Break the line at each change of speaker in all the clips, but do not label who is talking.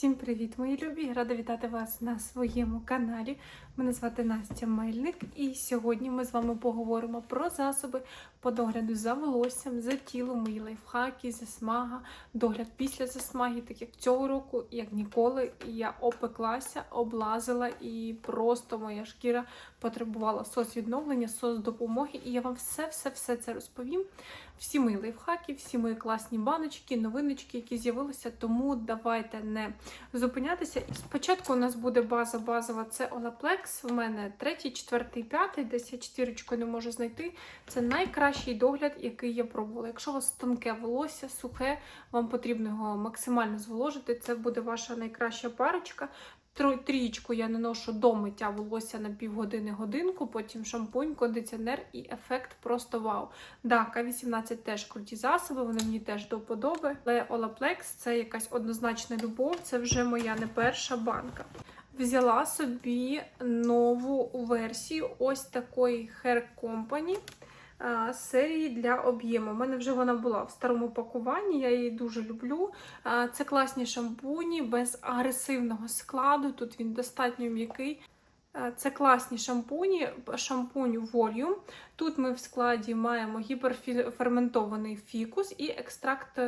Всім привіт, мої любі! Рада вітати вас на своєму каналі. Мене звати Настя Мельник, і сьогодні ми з вами поговоримо про засоби по догляду за волоссям, за тілом, мої лайфхаки, засмага, догляд після засмаги, так як цього року, як ніколи, я опеклася, облазила, і просто моя шкіра потребувала сос відновлення, сос допомоги. І я вам все-все-все це розповім. Всі мої лайфхаки, всі мої класні баночки, новиночки, які з'явилися. Тому давайте не зупинятися. І спочатку у нас буде база базова, це Olaplex. У мене третій, четвертий, п'ятий, десь я четвірочку не можу знайти. Це найкращий догляд, який я пробувала. Якщо у вас тонке волосся, сухе, вам потрібно його максимально зволожити. Це буде ваша найкраща парочка. Трієчку я наношу до миття волосся на півгодини годинку, потім шампунь, кондиціонер і ефект просто вау. Да, К18 теж круті засоби, вони мені теж до вподоби. Але Olaplex це якась однозначна любов, це вже моя не перша банка. Взяла собі нову версію ось такої Hair Company серії для об'єму. У мене вже вона була в старому пакуванні, я її дуже люблю. Це класні шампуні без агресивного складу. Тут він достатньо м'який. Це класні шампуні, шампунь Volume. Тут ми в складі маємо гіперферментований фікус і екстракт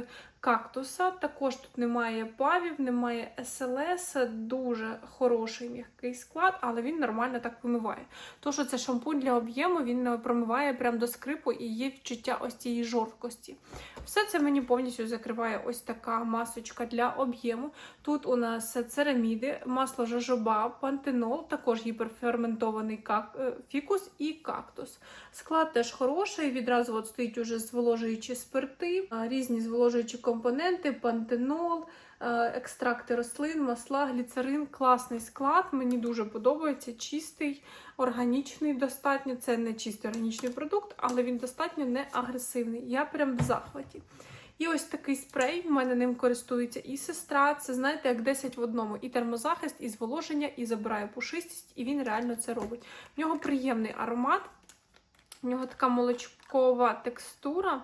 кактуса. Також тут немає павів, немає СЛС, дуже хороший м'який склад, але він нормально так вимиває. То, що це шампунь для об'єму, він промиває прямо до скрипу і є відчуття ось цієї жорсткості. Все це мені повністю закриває ось така масочка для об'єму. Тут у нас цераміди, масло жожоба, пантенол, також гіперферментований е, фікус і кактус. Склад теж хороший, відразу от стоїть уже зволожуючі спирти, різні зволожуючі компоненти, пантенол, е, екстракти рослин, масла, гліцерин. Класний склад, мені дуже подобається. Чистий, органічний достатньо. Це не чистий органічний продукт, але він достатньо не агресивний. Я прям в захваті. І ось такий спрей, в мене ним користується і сестра. Це знаєте, як 10 в одному. І термозахист, і зволоження, і забирає пушистість, і він реально це робить. В нього приємний аромат, в нього така молочкова текстура.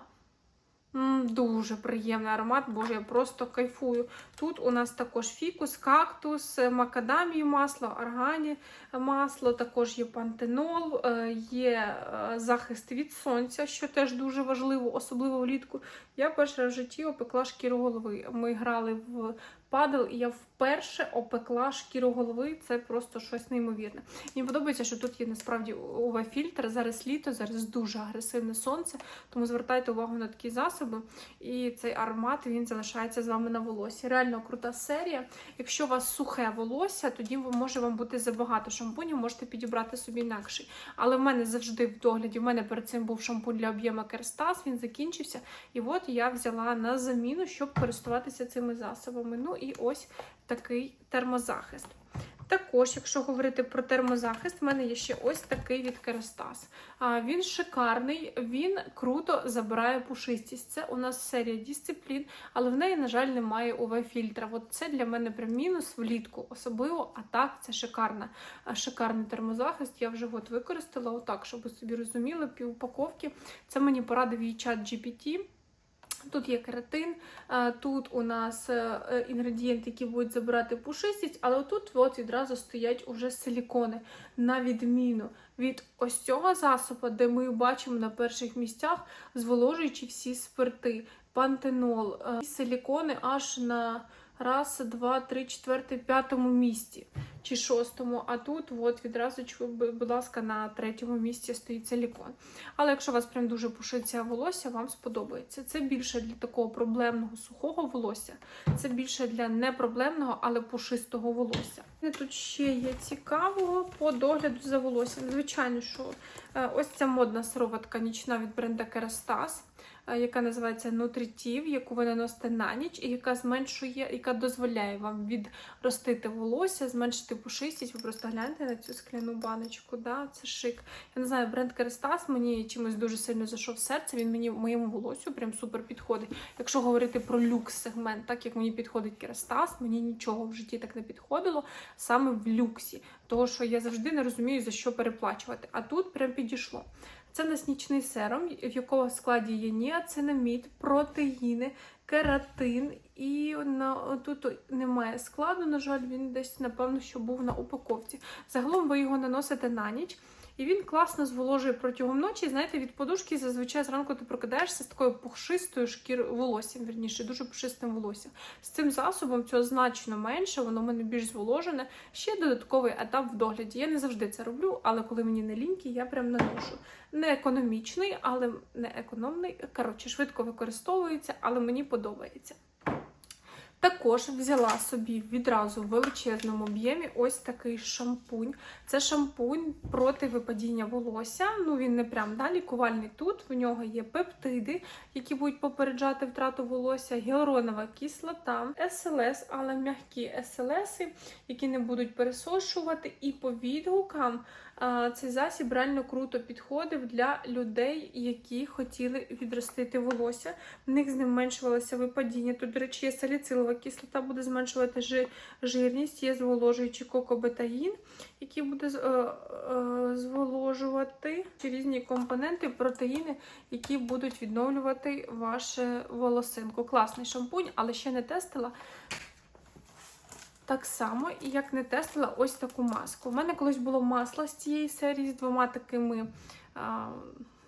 Дуже приємний аромат, боже, я просто кайфую. Тут у нас також фікус, кактус, макадамію масло, органі масло, також є пантенол, е, є е, захист від сонця, що теж дуже важливо, особливо влітку. Я раз в житті опекла шкіру голови. Ми грали в падл, і я вперше опекла шкіру голови. Це просто щось неймовірне. Мені подобається, що тут є насправді UV-фільтр. Зараз літо, зараз дуже агресивне сонце, тому звертайте увагу на такі засоби. І цей аромат він залишається з вами на волосі. Реально крута серія. Якщо у вас сухе волосся, тоді може вам бути забагато шампунів, можете підібрати собі інакший. Але в мене завжди в догляді. В мене перед цим був шампунь для об'єму Керстас, він закінчився. І от я взяла на заміну, щоб користуватися цими засобами. Ну і ось такий термозахист. Також, якщо говорити про термозахист, в мене є ще ось такий від Керастас. Він шикарний, він круто забирає пушистість. Це у нас серія дисциплін, але в неї, на жаль, немає UV-фільтра. От це для мене прям мінус влітку, особливо, а так це шикарна, шикарний термозахист. Я вже от використала отак, щоб ви собі розуміли, пів упаковки. Це мені порадив її чат GPT. Тут є кератин, тут у нас е, е, інгредієнти, які будуть забирати пушистість, але тут от відразу стоять уже силікони, на відміну від ось цього засобу, де ми бачимо на перших місцях, зволожуючи всі спирти, пантенол, е, силікони аж на раз, два, три, четвертий, п'ятому місці чи шостому. А тут от відразу, будь ласка, на третьому місці стоїть силікон. Але якщо у вас прям дуже пушиться волосся, вам сподобається. Це більше для такого проблемного сухого волосся, це більше для непроблемного, але пушистого волосся. І Тут ще є цікавого по догляду за волоссям. Звичайно, що е, ось ця модна сироватка нічна від бренда Kerastase, яка називається Nutritive, яку ви наносите на ніч, і яка зменшує, яка дозволяє вам відростити волосся, зменшити пушистість. Ви просто гляньте на цю скляну баночку. Да? Це шик. Я не знаю, бренд Kerastase мені чимось дуже сильно зайшов в серце. Він мені моєму волосю прям супер підходить. Якщо говорити про люкс-сегмент, так як мені підходить Kerastase, мені нічого в житті так не підходило саме в люксі. Того, що я завжди не розумію, за що переплачувати. А тут прям підійшло. Це у нас нічний сером, в якого складі є ніацинамід, протеїни, кератин і на, тут немає складу, на жаль, він десь, напевно, що був на упаковці. Загалом ви його наносите на ніч. І він класно зволожує протягом ночі. Знаєте, від подушки зазвичай зранку ти прокидаєшся з такою пухшистою шкір волоссям, вірніше, дуже пушистим волоссям. З цим засобом цього значно менше, воно в мене більш зволожене. Ще додатковий етап в догляді. Я не завжди це роблю, але коли мені не ліньки, я прям наношу. Не економічний, але не економний. Коротше, швидко використовується, але мені подобається. Також взяла собі відразу в величезному об'ємі ось такий шампунь. Це шампунь проти випадіння волосся. Ну він не прям да, лікувальний тут. В нього є пептиди, які будуть попереджати втрату волосся, гіалуронова кислота, СЛС, але м'які СЛС, які не будуть пересошувати. І по відгукам цей засіб реально круто підходив для людей, які хотіли відростити волосся. В них зменшувалося випадіння. Тут, до речі, є саліцилова кислота, буде зменшувати жирність, є зволожуючий кокобетаїн, який буде е, е, зволожувати різні компоненти, протеїни, які будуть відновлювати ваше волосинку. Класний шампунь, але ще не тестила. Так само, і як не тестила ось таку маску. У мене колись було масло з цієї серії з двома такими а,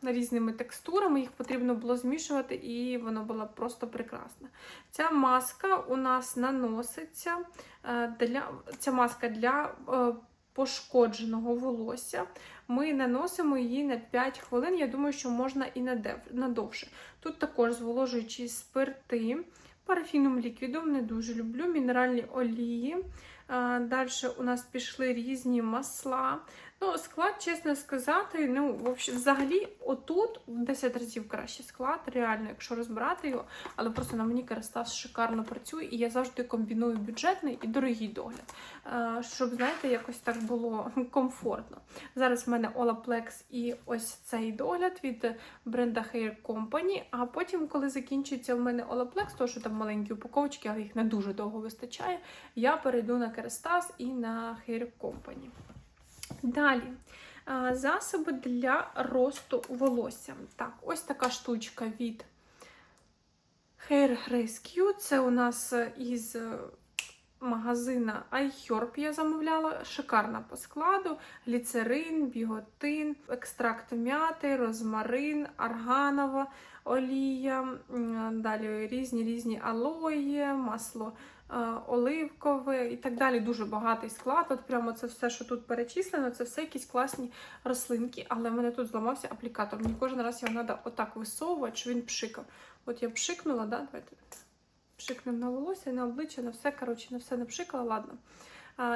різними текстурами. Їх потрібно було змішувати, і воно було просто прекрасне. Ця маска у нас наноситься е, для ця маска для е, пошкодженого волосся. Ми наносимо її на 5 хвилин. Я думаю, що можна і на дев- на довше. Тут також зволожуючі спирти. Парафіном ліквідом не дуже люблю, мінеральні олії. Далі у нас пішли різні масла. Ну, склад, чесно сказати, ну, взагалі, отут в 10 разів краще склад, реально, якщо розбирати його, але просто на мені Керастас шикарно працює, і я завжди комбіную бюджетний і дорогий догляд, е, щоб, знаєте, якось так було комфортно. Зараз в мене Olaplex і ось цей догляд від бренда Hair Company, а потім, коли закінчиться в мене Olaplex, то що там маленькі упаковочки, але їх не дуже довго вистачає, я перейду на Керастас і на Hair Company. Далі. Засоби для росту волосся. Так, ось така штучка від Hair Rescue. Це у нас е, із е, магазина iHerb я замовляла. Шикарна по складу: гліцерин, біготин, екстракт м'яти, розмарин, арганова олія, далі різні різні алої, масло е, оливкове і так далі. Дуже багатий склад. От прямо це все, що тут перечислено, це все якісь класні рослинки, але в мене тут зламався аплікатор. Мені кожен раз його треба отак висовувати, щоб він пшикав. От я пшикнула, да? давайте пшикнемо на волосся, на обличчя, на все, коротше, на все не пшикала, ладно.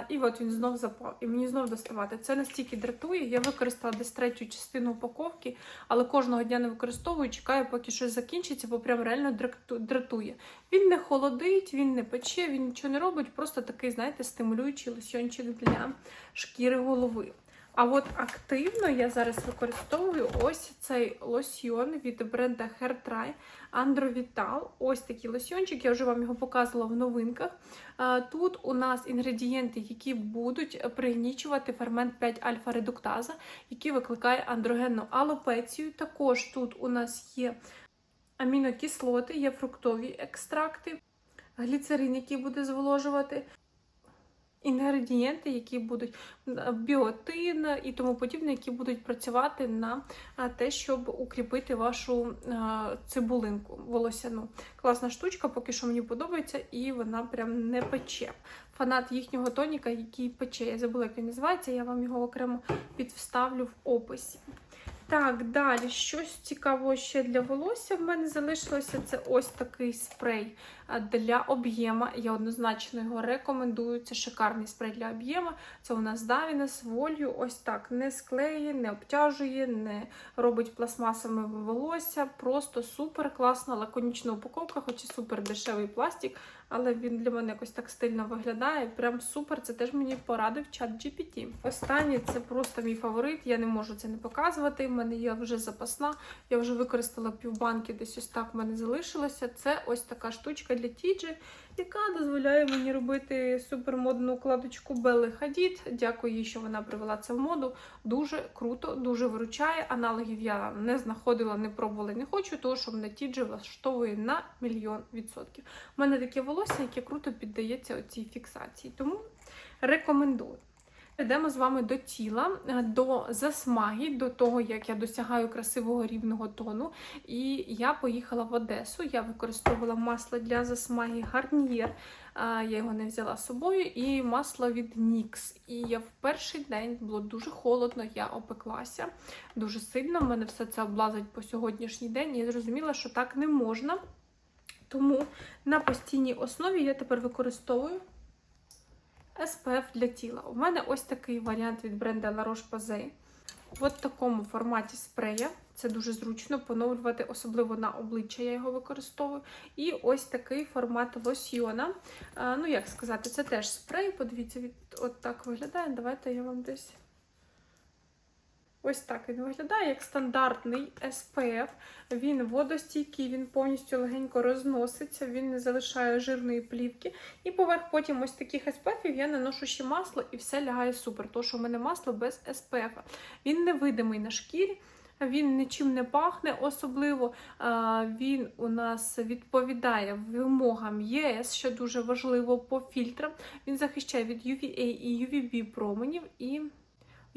І от він знов запав, і мені знов доставати. Це настільки дратує. Я використала десь третю частину упаковки, але кожного дня не використовую, чекаю, поки щось закінчиться, бо прям реально дратує. Він не холодить, він не пече, він нічого не робить, просто такий, знаєте, стимулюючий лосьончик для шкіри голови. А от активно я зараз використовую ось цей лосьйон від бренда Hairtry Androvital. Ось такий лосьйончик, я вже вам його показувала в новинках. Тут у нас інгредієнти, які будуть пригнічувати фермент 5 альфа-редуктаза, який викликає андрогенну алопецію. Також тут у нас є амінокислоти, є фруктові екстракти, гліцерин, який буде зволожувати. Інгредієнти, які будуть е, біотин і тому подібне, які будуть працювати на е, те, щоб укріпити вашу е, цибулинку волосяну. Класна штучка, поки що мені подобається, і вона прям не пече. Фанат їхнього тоніка, який пече. Я забула, як він називається, я вам його окремо підвставлю в описі. Так, далі щось цікавого ще для волосся в мене залишилося. Це ось такий спрей для об'єма. Я однозначно його рекомендую. Це шикарний спрей для об'єма. Це у нас Davines з волью. Ось так не склеює, не обтяжує, не робить пластмасами волосся. Просто супер класна лаконічна упаковка, хоч і супер дешевий пластик, але він для мене якось так стильно виглядає. Прям супер. Це теж мені порадив чат GPT. Останнє це просто мій фаворит. Я не можу це не показувати. У мене є вже запасна. Я вже використала півбанки, десь ось так в мене залишилося. Це ось така штучка для тіджі, яка дозволяє мені робити супермодну укладочку Белли Хадід. Дякую їй, що вона привела це в моду. Дуже круто, дуже виручає. Аналогів я не знаходила, не пробувала, не хочу, тому що мене тіджі влаштовує на мільйон відсотків. У мене таке волосся, яке круто піддається цій фіксації. Тому рекомендую. Йдемо з вами до тіла, е, до засмаги, до того, як я досягаю красивого рівного тону. І я поїхала в Одесу. Я використовувала масло для засмаги Гарнієр. Я його не взяла з собою, і масло від NYX. І я в перший день було дуже холодно, я опеклася дуже сильно. У мене все це облазить по сьогоднішній день. І я зрозуміла, що так не можна. Тому на постійній основі я тепер використовую. SPF для тіла. У мене ось такий варіант від бренду La Roche-Posay. В такому форматі спрея. Це дуже зручно поновлювати, особливо на обличчя я його використовую. І ось такий формат лосьйона. Ну, як сказати, це теж спрей. Подивіться, від от так виглядає. Давайте я вам десь. Ось так він виглядає як стандартний SPF. Він водостійкий, він повністю легенько розноситься, він не залишає жирної плівки. І поверх потім ось таких SPF я наношу ще масло і все лягає супер. Тому що в мене масло без SPF. Він невидимий на шкірі. Він нічим не пахне, особливо він у нас відповідає вимогам ЄС, що дуже важливо по фільтрам. Він захищає від UVA і UVB променів і.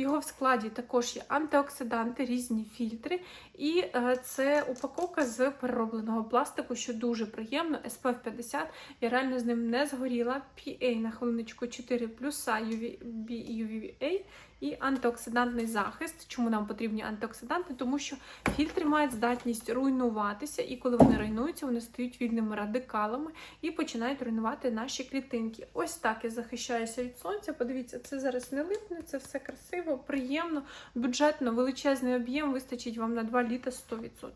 Його в складі також є антиоксиданти, різні фільтри, і е, це упаковка з переробленого пластику, що дуже приємно. SPF 50. Я реально з ним не згоріла. PA на хвилиночку 4 плюса UVA і антиоксидантний захист. Чому нам потрібні антиоксиданти? Тому що фільтри мають здатність руйнуватися, і коли вони руйнуються, вони стають вільними радикалами і починають руйнувати наші клітинки. Ось так я захищаюся від сонця. Подивіться, це зараз не липне, це все красиво, приємно, бюджетно, величезний об'єм вистачить вам на 2 літа 100%.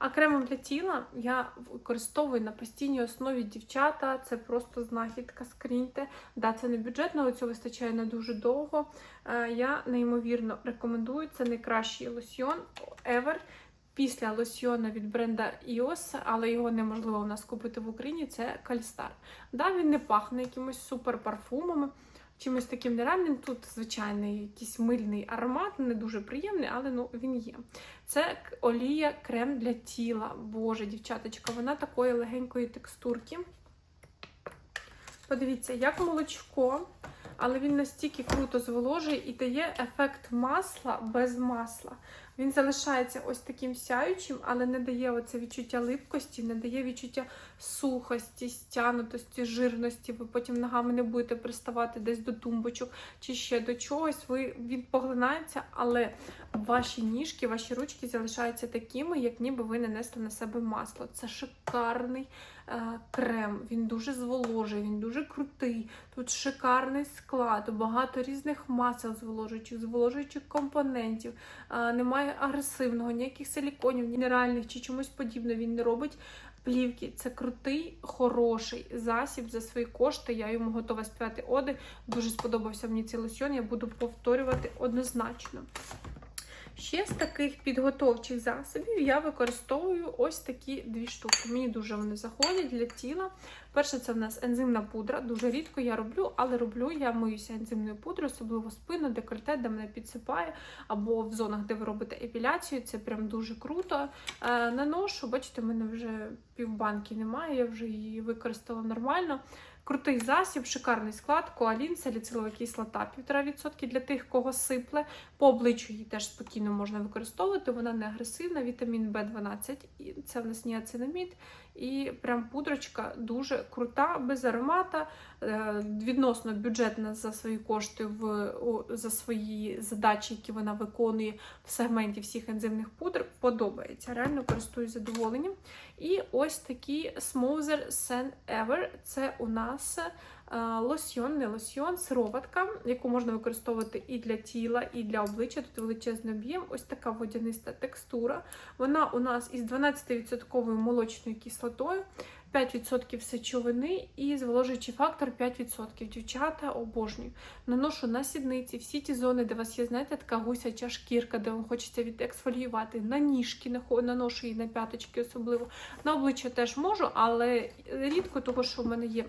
А кремом для тіла я використовую на постійній основі дівчата. Це просто знахідка, скріньте. Да, це не бюджетно, але цього вистачає не дуже довго. Е, я неймовірно рекомендую. Це найкращий лосьйон ever. Після лосьйона від бренда EOS, але його неможливо у нас купити в Україні. Це Кальстар. Да, він не пахне якимось супер парфумами чимось таким нереальним. Тут звичайний якийсь мильний аромат, не дуже приємний, але ну він є. Це олія крем для тіла. Боже, дівчаточка, вона такої легенької текстурки. Подивіться, як молочко, але він настільки круто зволожує і дає ефект масла без масла. Він залишається ось таким сяючим, але не дає оце відчуття липкості, не дає відчуття сухості, стянутості, жирності. Ви потім ногами не будете приставати десь до тумбочок чи ще до чогось. Ви він поглинається, але ваші ніжки, ваші ручки залишаються такими, як ніби ви не несли на себе масло. Це шикарний е, крем, він дуже зволожує, він дуже крутий. Тут шикарний склад, багато різних масел зволожуючих, зволожуючих компонентів. Немає агресивного, ніяких силіконів, мінеральних чи чомусь подібного. він не робить. Плівки це крутий, хороший засіб за свої кошти. Я йому готова співати оди. Дуже сподобався мені цей лосьон, я буду повторювати однозначно. Ще з таких підготовчих засобів я використовую ось такі дві штуки. Мені дуже вони заходять для тіла. Перше, це в нас ензимна пудра. Дуже рідко я роблю, але роблю я миюся ензимною пудрою, особливо спину, декольте, де мене підсипає, або в зонах, де ви робите епіляцію. Це прям дуже круто. Е, наношу, бачите, в мене вже півбанки немає, я вже її використала нормально. Крутий засіб, шикарний склад, коалін, саліцилова кислота 1,5% для тих, кого сипле. По обличчю її теж спокійно можна використовувати. Вона не агресивна, вітамін В12, це в нас ніацинамід. І прям пудрочка дуже крута, без аромата, е, відносно бюджетна за свої кошти, в, за свої задачі, які вона виконує в сегменті всіх ензимних пудр. Подобається. Реально користуюсь задоволенням. І ось такий Smoother Sen Ever. Це у нас лосьйон, не лосьйон, сироватка, яку можна використовувати і для тіла, і для обличчя. Тут величезний об'єм, ось така водяниста текстура. Вона у нас із 12% молочною кислотою. 5% сечовини і зволожуючий фактор 5%. Дівчата обожнюю. Наношу на сідниці, всі ті зони, де у вас є, знаєте, така гусяча шкірка, де вам хочеться відексфоліювати, на ніжки наношу і на п'яточки особливо. На обличчя теж можу, але рідко, того, що в мене є.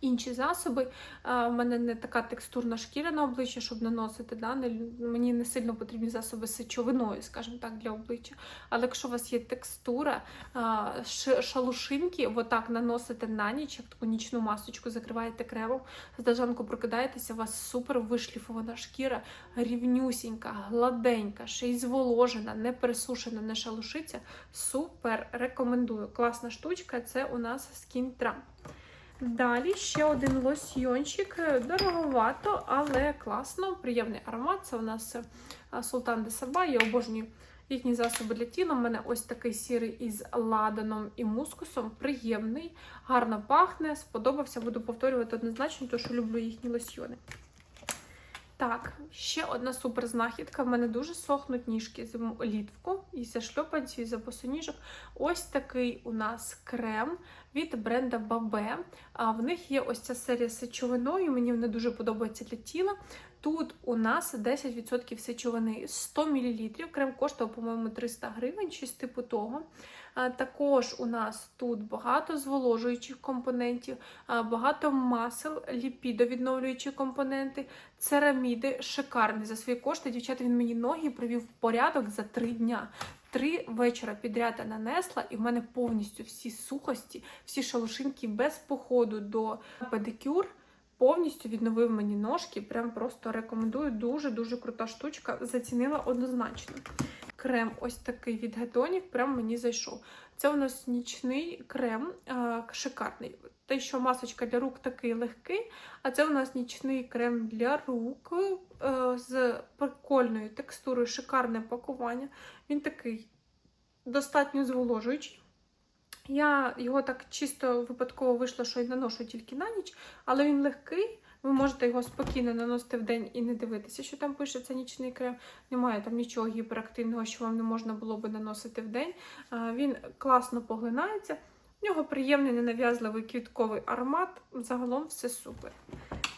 Інші засоби. А, в мене не така текстурна шкіра на обличчя, щоб наносити. Да? Мені не сильно потрібні засоби з сечовиною, скажімо так, для обличчя. Але якщо у вас є текстура, шалушинки, отак наносите на ніч, як таку нічну масочку, закриваєте кремом, зданку прокидаєтеся, у вас супер вишліфована шкіра, рівнюсінька, гладенька, ще й зволожена, не пересушена, не шалушиться. Супер рекомендую. Класна штучка, це у нас Skin Tram. Далі ще один лосьйончик. Дороговато, але класно, приємний аромат. Це у нас е, Султан де Саба. Я обожнюю їхні засоби для тіла. У мене ось такий сірий із ладаном і мускусом. Приємний, гарно пахне, сподобався. Буду повторювати однозначно, тому що люблю їхні лосьйони. Так, ще одна супер знахідка. В мене дуже сохнуть ніжки з літвку, і за шльопанців, і за босоніжок. Ось такий у нас крем від бренда Бабе. А в них є ось ця серія з сечовиною. Мені вони дуже подобаються для тіла. Тут у нас 10% сечовини 100 мл. Крем коштував, по-моєму, 300 гривень, щось типу того. Також у нас тут багато зволожуючих компонентів, багато масел, ліпідовідновлюючі компоненти, цераміди. Шикарний за свої кошти. Дівчата, він мені ноги привів в порядок за 3 дня. Три вечора підряд я нанесла, і в мене повністю всі сухості, всі шалушинки без походу до педикюр. Повністю відновив мені ножки. Прям просто рекомендую. Дуже-дуже крута штучка. Зацінила однозначно. Крем ось такий від Гетонік, прям мені зайшов. Це у нас нічний крем, шикарний. Те, що масочка для рук такий легкий, а це у нас нічний крем для рук е, з прикольною текстурою, шикарне пакування. Він такий достатньо зволожуючий. Я його так чисто випадково вийшло, що й наношу тільки на ніч, але він легкий. Ви можете його спокійно наносити в день і не дивитися, що там пише це нічний крем. Немає там нічого гіперактивного, що вам не можна було би наносити в день. Він класно поглинається. В нього приємний ненав'язливий квітковий аромат. Загалом все супер.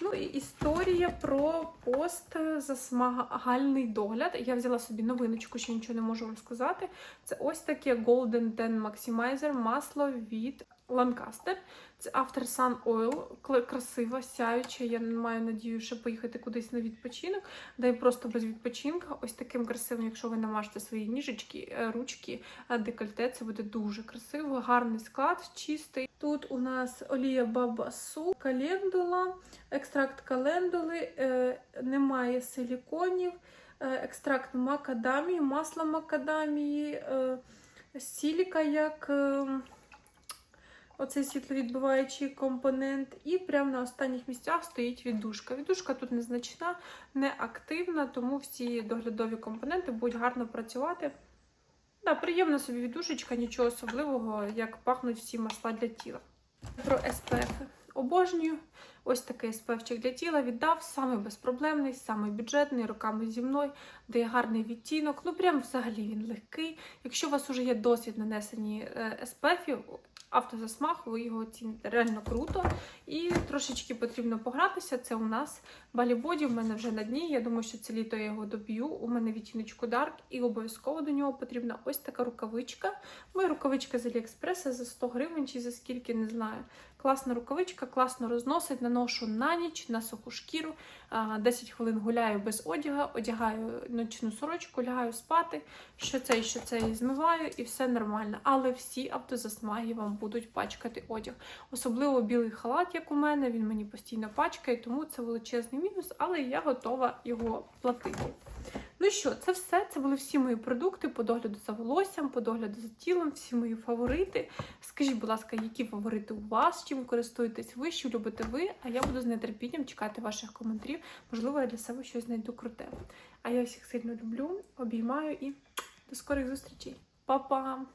Ну і історія про постзасмагальний догляд. Я взяла собі новиночку, ще нічого не можу вам сказати. Це ось таке Golden Ten Maximizer масло від Lancaster. Це After Sun Oil, красиво, сяюче. Я маю надію, що поїхати кудись на відпочинок. Да й просто без відпочинка. Ось таким красивим, якщо ви намажете свої ніжечки, е, ручки, е, декольте, це буде дуже красиво. Гарний склад, чистий. Тут у нас олія бабасу, календула, екстракт календули, е, немає силіконів, екстракт макадамії, масло макадамії, сіліка як. Е, Оцей світловідбиваючий компонент, і прямо на останніх місцях стоїть віддушка. Віддушка тут незначна, не активна, тому всі доглядові компоненти будуть гарно працювати. Да, приємна собі віддушечка, нічого особливого, як пахнуть всі масла для тіла. Про SPF обожнюю. Ось такий SPF для тіла віддав, самий безпроблемний, самий бюджетний, руками зі мною, дає гарний відтінок. Ну, прям взагалі він легкий. Якщо у вас вже є досвід нанесені SPF, автозасмаг, ви його оціните реально круто. І трошечки потрібно погратися. Це у нас балібоді, в мене вже на дні. Я думаю, що це літо я його доб'ю. У мене відтіночку Dark, і обов'язково до нього потрібна ось така рукавичка. Моя рукавичка з Аліекспреса за 100 гривень чи за скільки, не знаю. Класна рукавичка, класно розносить, наношу на ніч, на суху шкіру. 10 хвилин гуляю без одяга, одягаю ночну сорочку, лягаю спати. Що це і що це і змиваю, і все нормально. Але всі автозасмаги вам будуть пачкати одяг. Особливо білий халат, як у мене, він мені постійно пачкає, тому це величезний мінус, але я готова його платити. Ну що, це все. Це були всі мої продукти по догляду за волоссям, по догляду за тілом, всі мої фаворити. Скажіть, будь ласка, які фаворити у вас, чим користуєтесь ви, що любите ви, а я буду з нетерпінням чекати ваших коментарів. Можливо, я для себе щось знайду круте. А я всіх сильно люблю, обіймаю і до скорих зустрічей. Па-па!